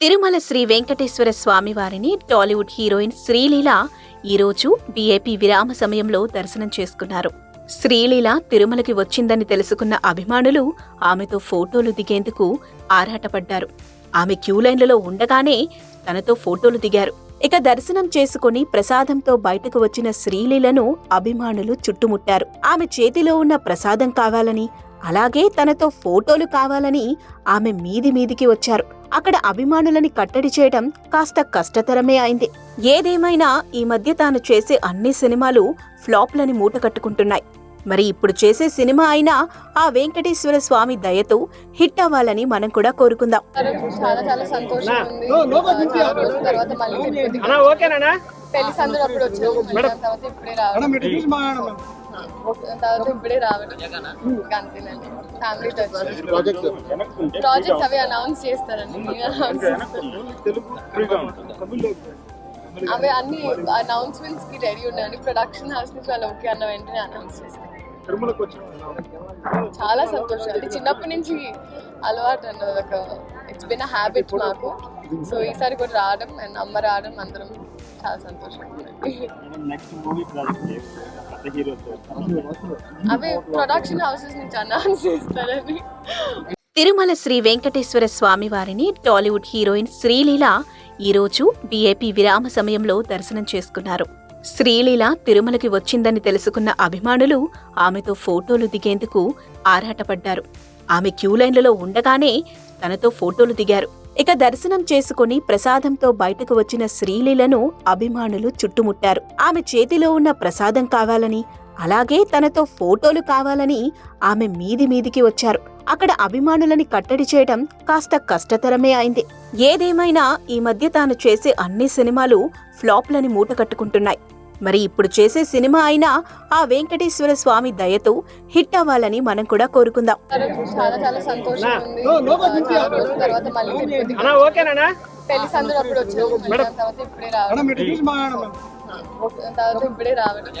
తిరుమల శ్రీ వెంకటేశ్వర స్వామి వారిని టాలీవుడ్ హీరోయిన్ శ్రీలీల ఈరోజు బీఏపీ విరామ సమయంలో దర్శనం చేసుకున్నారు. శ్రీలీల తిరుమలకి వచ్చిందని తెలుసుకున్న అభిమానులు ఆమెతో ఫోటోలు దిగేందుకు ఆరాటపడ్డారు. ఆమె క్యూలైన్లలో ఉండగానే తనతో ఫోటోలు దిగారు. ఇక దర్శనం చేసుకుని ప్రసాదంతో బయటకు వచ్చిన శ్రీలీలను అభిమానులు చుట్టుముట్టారు. ఆమె చేతిలో ఉన్న ప్రసాదం కావాలని అలాగే తనతో ఫోటోలు కావాలని ఆమె మీది మీదికి వచ్చారు. అక్కడ అభిమానులని కట్టడి చేయడం కాస్త కష్టతరమే అయింది. ఏదేమైనా ఈ మధ్య తాను చేసే అన్ని సినిమాలు ఫ్లాప్లని మూట కట్టుకుంటున్నాయి మరి ఇప్పుడు చేసే సినిమా అయినా ఆ వెంకటేశ్వర స్వామి దయతో హిట్ అవ్వాలని మనం కూడా కోరుకుందాం. చాలా చాలా సంతోషం తర్వాత మళ్ళీ పెళ్ళి సందులో అప్పుడు తర్వాత ఇప్పుడే ఇప్పుడే ప్రాజెక్ట్స్ అవి అనౌన్స్ చేస్తారండి. అవి అన్ని అనౌన్స్మెంట్స్కి రెడీ ఉన్నాయండి. ప్రొడక్షన్ హౌస్ నుంచి వాళ్ళు ఓకే అన్న వెంటనే అనౌన్స్ చేస్తారు చాలా సంతోషం. అది చిన్నప్పటి నుంచి అలవాటు అన్నది ఒక ఇట్స్ బిన్ హ్యాబిట్ మాకు. సో ఈసారి కూడా రావడం అండ్ అమ్మ రావడం అందరం చాలా సంతోషం. అవి ప్రొడక్షన్ హౌసెస్ నుంచి అనౌన్స్ చేస్తారని. తిరుమల శ్రీ వెంకటేశ్వర స్వామి వారిని టాలీవుడ్ హీరోయిన్ శ్రీలీల ఈరోజు బీఏపీ విరామ సమయంలో దర్శనం చేసుకున్నారు. శ్రీలీల తిరుమలకి వచ్చిందని తెలుసుకున్న అభిమానులు ఆమెతో ఫోటోలు దిగేందుకు ఆరాటపడ్డారు. ఆమె క్యూలైన్లలో ఉండగానే తనతో ఫోటోలు దిగారు. ఇక దర్శనం చేసుకుని ప్రసాదంతో బయటకు వచ్చిన శ్రీలీలను అభిమానులు చుట్టుముట్టారు. ఆమె చేతిలో ఉన్న ప్రసాదం కావాలని అలాగే తనతో ఫోటోలు కావాలని ఆమె మీది మీదికి వచ్చారు. అక్కడ అభిమానులని కట్టడి చేయడం కాస్త కష్టతరమే అయింది. ఏదేమైనా ఈ మధ్య తాను చేసే అన్ని సినిమాలు ఫ్లాప్లని మూట కట్టుకుంటున్నాయి. మరి ఇప్పుడు చేసే సినిమా అయినా ఆ వెంకటేశ్వర స్వామి దయతో హిట్ అవ్వాలని మనం కూడా కోరుకుందాం. చాలా చాలా సంతోషం తర్వాత మళ్ళీ పెళ్ళి సందులో అప్పుడు వచ్చాము తర్వాత ఇప్పుడే రావడం. తర్వాత ఇప్పుడే రావడం.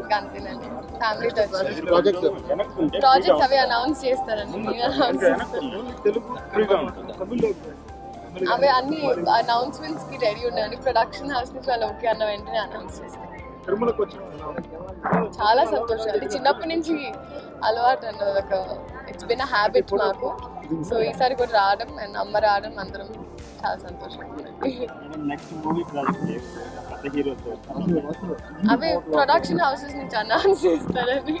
ఇంకా అంతేనండి. ఫ్యామిలీతో వచ్చాము ప్రాజెక్ట్స్ అవి అనౌన్స్ చేస్తారండి. అవి అన్ని అనౌన్స్మెంట్స్కి రెడీ ఉన్నాయండి ప్రొడక్షన్ హౌస్ నుంచి వాళ్ళు ఓకే అన్న వెంటనే అనౌన్స్ చేస్తారు. చాలా సంతోషం. అది చిన్నప్పటి నుంచి అలవాటు అన్నది ఒక ఇట్స్ బిన్ హ్యాబిట్ మాకు. సో ఈసారి కూడా రావడం అండ్ అమ్మ రావడం అందరం చాలా సంతోషం అవి ప్రొడక్షన్ హౌసెస్ నుంచి అనౌన్స్ చేస్తారని.